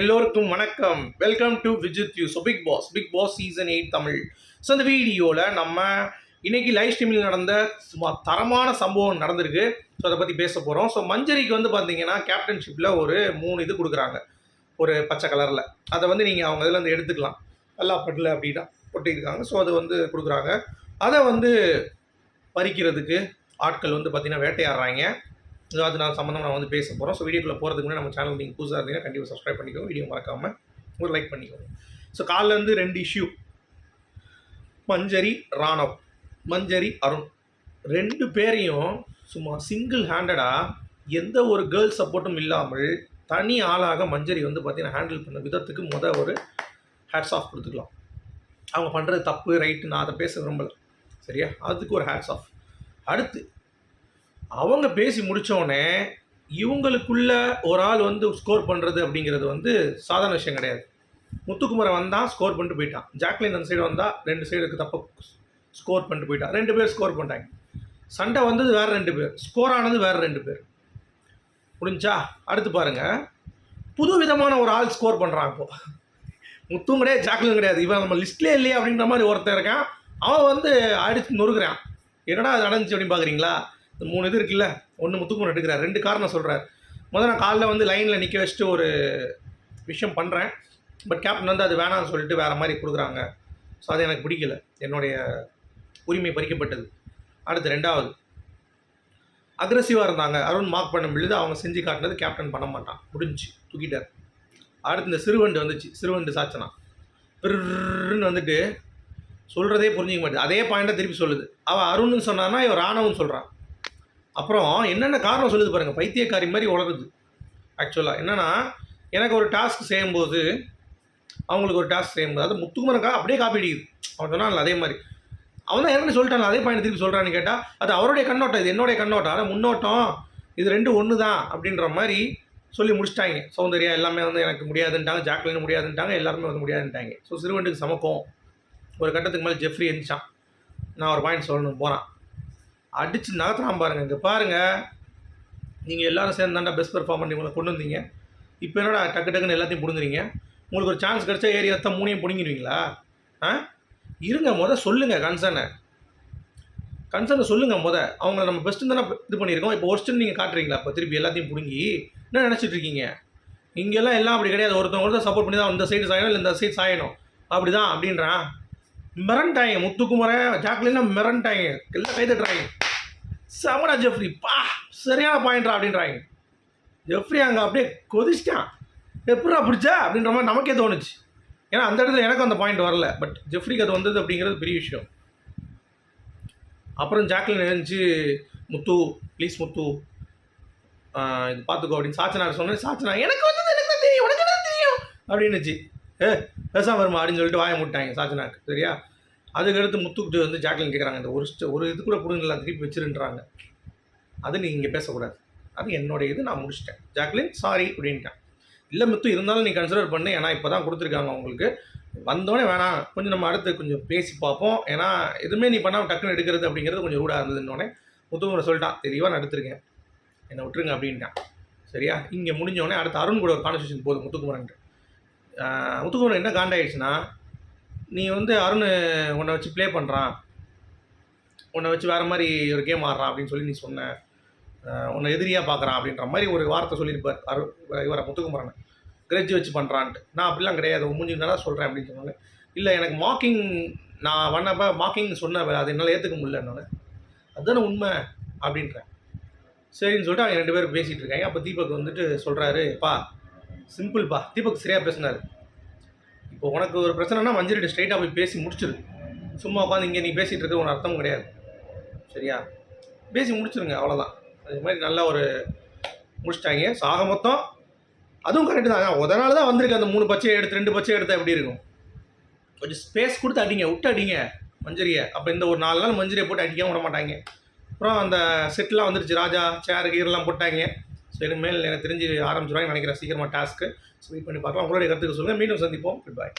எல்லோருக்கும் வணக்கம். Welcome to Vijith you so Bigg Boss Bigg Boss season eight Tamil. So இந்த வீடியோவில் நம்ம இன்னைக்கு லைவ் ஸ்ட்ரீமில் நடந்த சும்மா தரமான சம்பவம் நடந்திருக்கு. ஸோ அதை பற்றி பேச போகிறோம் ஸோ மஞ்சரிக்கு வந்து பார்த்தீங்கன்னா கேப்டன்ஷிப்பில் ஒரு மூணு இது கொடுக்குறாங்க. ஒரு பச்சை கலரில் அதை வந்து நீங்கள் அவங்க இதில் வந்து எடுத்துக்கலாம். நல்லா பட்டில் அப்படின்னா கொட்டிருக்காங்க ஸோ அது வந்து கொடுக்குறாங்க. அதை வந்து பறிக்கிறதுக்கு ஆட்கள் வந்து பார்த்திங்கன்னா வேட்டையாடுறாங்க. அது நான் சம்மந்தமாக நான் வந்து பேச போகிறோம் ஸோ வீடியோக்குள்ளே போகிறதுக்கு முன்னாடி நம்ம சேனல் நீங்கள் புதுசாக இருந்தீங்கன்னா கண்டிப்பாக சப்ஸ்கிரைப் பண்ணிக்கோங்க. வீடியோ மறக்காமல் ஒரு லைக் பண்ணிக்கோங்க. ஸோ காலைல இருந்து ரெண்டு இஷ்யூ மஞ்சரி ராணவ். மஞ்சரி அருண். ரெண்டு பேரையும் சும்மா சிங்கிள் ஹேண்டடாக எந்த ஒரு கேர்ள்ஸ் சப்போர்ட்டும் இல்லாமல் தனி ஆளாக மஞ்சரி வந்து பார்த்தீங்கன்னா ஹேண்டில் பண்ண விதத்துக்கு முத ஒரு ஹேட்ஸ் ஆஃப் கொடுத்துக்கலாம். அவங்க பண்ணுறது தப்பு ரைட்டு நான் அதை பேச விரும்பலை. சரியா? அதுக்கு ஒரு ஹேட்ஸ் ஆஃப் அடுத்து அவங்க பேசி முடித்தோடனே இவங்களுக்குள்ள ஒரு ஆள் வந்து ஸ்கோர் பண்ணுறது அப்படிங்கிறது வந்து சாதாரண விஷயம் கிடையாது. முத்துக்குமரன் வந்தால் ஸ்கோர் பண்ணிட்டு போயிட்டான். ஜாக்லின் அந்த சைடு வந்தால் ரெண்டு சைடுக்கு தப்ப ஸ்கோர் பண்ணிட்டு போயிட்டான். ரெண்டு பேர் ஸ்கோர் பண்ணிட்டாங்க. சண்டை வந்தது வேறு ரெண்டு பேர். ஸ்கோர் ஆனது வேறு ரெண்டு பேர். முடிஞ்சா அடுத்து பாருங்கள் புது விதமான ஒரு ஆள் ஸ்கோர் பண்ணுறான் இப்போது முத்தும் கிடையாது ஜாக்லின் கிடையாது. இவன் நம்ம லிஸ்ட்லேயே இல்லையே அப்படின்ற மாதிரி ஒருத்தன் இருக்கான். அவன் வந்து அடித்து நொறுக்கிறான். என்னடா அது நடந்துச்சு அப்படின்னு பார்க்குறீங்களா இந்த மூணு இது இருக்குல்ல ஒன்று முத்துக்குமரன் எடுக்கிறார். ரெண்டு காரணம் சொல்கிறார் முதல்ல நான் காலைல வந்து லைனில் நிற்க வச்சுட்டு ஒரு விஷயம் பண்ணுறேன் பட் கேப்டன் வந்து அது வேணாம்னு சொல்லிட்டு வேறு மாதிரி கொடுக்குறாங்க. ஸோ அது எனக்கு பிடிக்கல. என்னுடைய உரிமை பறிக்கப்பட்டது. அடுத்து ரெண்டாவது. அக்ரஸிவாக இருந்தாங்க. அருண் மார்க் பண்ண பொழுது அவங்க செஞ்சு காட்டினது கேப்டன் பண்ண மாட்டான். முடிஞ்சு தூக்கிட்டார். அடுத்து இந்த சிறுவண்டு வந்துச்சு. சிறுவண்டு சாச்சனா. பிறன்னு வந்துட்டு சொல்கிறதே புரிஞ்சிக்க மாட்டேன் அதே பாயிண்ட்டாக திருப்பி சொல்லுது. அவள் அருண்னு சொன்னான்னா இவன் ராணவன் சொல்கிறான் அப்புறம் என்னென்ன காரணம் சொல்லுது பாருங்கள் பைத்தியக்காரி மாதிரி உளருது. ஆக்சுவலாக என்னென்னா எனக்கு ஒரு டாஸ்க் செய்யும்போது அவங்களுக்கு ஒரு டாஸ்க் செய்யும்போது அது முத்துக்குமரக்கா அப்படியே காப்பி அடிக்குது. அவன் சொன்னான்ல அதே மாதிரி. அவன் தான் ஏற்கனவே சொல்லிட்டான் அதே பாயிண்ட் திருப்பி சொல்கிறான்னு கேட்டால் அது அவருடைய கண்ணோட்டம் இது என்னுடைய கண்ணோட்டம். ஆனால் முன்னோட்டம் இது ரெண்டும் ஒன்று தான் அப்படின்ற மாதிரி சொல்லி முடிச்சிட்டாங்க. சௌந்தர்யா எல்லாமே வந்து எனக்கு முடியாதுன்ட்டாங்க ஜாக்லின் முடியாதுன்ட்டாங்க எல்லாருமே வந்து முடியாதுன்ட்டாங்க. ஸோ சிறுவண்டுக்கு சமக்கம். ஒரு கட்டத்துக்கு மேலே ஜெஃப்ரி எழுந்துச்சான் நான் ஒரு பாயிண்ட் சொல்லணும் போகிறான் அடித்து நகர்த்துறான் பாருங்கள் இங்கே பாருங்கள் நீங்கள் எல்லாரும் சேர்ந்து தாண்டா பெஸ்ட் பெர்ஃபார்ம் பண்ணி உங்களை கொண்டு வந்தீங்க. இப்போ என்னடா டக்கு டக்குன்னு எல்லாத்தையும் பிடுங்குறீங்க? உங்களுக்கு ஒரு சான்ஸ் கிடச்சா ஏரியா தான் மூணையும் பிடுங்கிடுவீங்களா? ஆ? இருங்க முத சொல்லுங்கள் கன்சர்னை கன்சர்னை சொல்லுங்கள் முத. அவங்கள நம்ம பெஸ்ட்டு தானே இது பண்ணியிருக்கோம். இப்போ ஒர்ஸ்ட்டுன்னு நீங்கள் காட்டுறீங்களா? இப்போ திருப்பி எல்லாத்தையும் பிடுங்கி என்ன நினச்சிட்டு இருக்கீங்க? இங்கெல்லாம் எல்லாம் அப்படி கிடையாது. ஒருத்தவங்க ஒருத்தர் சப்போர்ட் பண்ணி தான் இந்த சைடு சாயணும் இல்லை இந்த சைடு சாயணும். அப்படி தான் அப்படின்றான். மிரண்டாங்க முத்துக்குமரன் ஜாக்லின்னா மிரண்டாங்க எல்லாம் கை தட்டுறாங்க செமடா ஜெஃப்ரி பா சரியான பாயிண்ட்ரா அப்படின்றாங்க ஜெஃப்ரி அங்கே அப்படியே கொதிச்சிட்டான். எப்படா பிடிச்சா? அப்படின்ற மாதிரி நமக்கே தோணுச்சு. ஏன்னா அந்த இடத்துல எனக்கும் அந்த பாயிண்ட் வரல. பட் ஜெஃப்ரிக்கு அது வந்தது அப்படிங்கிறது பெரிய விஷயம். அப்புறம் ஜாக்லின் எழுந்துச்சு முத்து ப்ளீஸ் முத்து இது பார்த்துக்கோ அப்படின்னு சாச்சனார் சொன்னேன் சாச்சனா எனக்கு வந்தது எனக்கு தான் தெரியும் உனக்கு தெரியும் அப்படின்னுச்சு. ஏ பேசாம வருமா அப்படின்னு சொல்லிட்டு வாய முட்டாங்க சாச்சனாக்கு சரியா? அதுக்கடுத்து முத்துக்கிட்டு வந்து ஜாக்லின் கேட்குறாங்க இந்த ஒரு ஒரு இது கூட கொடுங்கல திருப்பி வச்சிருன்றாங்க. அது நீங்கள் இங்கே பேசக்கூடாது. அது என்னுடைய இது நான் முடிச்சிட்டேன். ஜாக்லின் சாரி அப்படின்ட்டேன். இல்லை முத்து இருந்தாலும் நீ கன்சிடர் பண்ணு ஏன்னா இப்போ தான் கொடுத்துருக்காங்க உங்களுக்கு வந்தோடனே வேணாம் கொஞ்சம் நம்ம அடுத்து கொஞ்சம் பேசி பார்ப்போம். ஏன்னா எதுவுமே நீ பண்ணாமல் டக்குன்னு எடுக்கிறது அப்படிங்கிறது கொஞ்சம் ரூடாக இருந்ததுன்னொடனே முத்துக்குமரை சொல்லிட்டான் தெளிவாக நான் எடுத்திருக்கேன். என்னை விட்டுருங்க அப்படின்ட்டான். சரியா? இங்கே முடிஞ்சோடனே அடுத்து அருண் கூட ஒரு கான்வர்சேஷன் போகுது முத்துக்குமரன்ட்டு. முத்துக்குமரன் என்ன காண்டாயிடுச்சுன்னா நீ வந்து அருண் உன்னை வச்சு ப்ளே பண்ணுறான் உன்னை வச்சு வேறு மாதிரி ஒரு கேம் ஆடுறான் அப்படின்னு சொல்லி நீ சொன்ன. உன்னை எதிரியாக பார்க்குறான் அப்படின்ற மாதிரி ஒரு வார்த்தை சொல்லியிருப்பார் அரு இவரை முத்துக்குமரன். கிரட்ஜ் வச்சு பண்ணுறான்ட்டு நான் அப்படிலாம் கிடையாது. உன் மூஞ்சி சொல்கிறேன் அப்படின்னு சொன்னாங்க. இல்லை எனக்கு மாக்கிங் நான் வண்ணப்ப மாக்கிங் சொன்ன அது என்னால் ஏற்றுக்க முடியல என்னால் அதுதானே உண்மை அப்படின்றேன். சரின்னு சொல்லிட்டு அவங்க ரெண்டு பேரும் பேசிகிட்டு இருக்காங்க. அப்போ தீபக் வந்துட்டு சொல்கிறாரு பா சிம்பிள்ப்பா தீபக் சரியாக பேசினார். இப்போ உனக்கு ஒரு பிரச்சனைனா மஞ்சரிட்ட ஸ்ட்ரைட்டாக போய் பேசி முடிச்சிரு. சும்மா உட்காந்து இங்கே நீ பேசிகிட்டு இருக்க ஒரு அர்த்தம் கிடையாது. சரியா? பேசி முடிச்சிருங்க அவ்வளோதான் அது மாதிரி நல்ல ஒரு முடிச்சிட்டாங்க. சாக மொத்தம் அதுவும் கரெக்டு தான். அதனால தான் வந்திருக்கு. அந்த மூணு பச்சையை எடுத்து ரெண்டு பச்சையை எடுத்தால் எப்படி இருக்கும்? கொஞ்சம் ஸ்பேஸ் கொடுத்து அடிங்க விட்டு அடிங்க மஞ்சரியை. அப்போ இந்த ஒரு நாலு நாள் மஞ்சரியை போட்டு அடிக்காம விட மாட்டாங்க. அப்புறம் அந்த செட்லாம் வந்துருச்சு. ராஜா சேர் கீரெல்லாம் போட்டாங்க. ஸோ இனிமேல் எனக்கு தெரிஞ்சு ஆரம்பிச்சிருவாங்க நினைக்கிறேன். சீக்கிரமாக டாஸ்க்கு. ஸோ வெயிட் பண்ணி பார்க்கலாம். உங்களுடைய கருத்துக்கு சொல்லுங்கள் மீண்டும் சந்திப்போம். குட் பாய்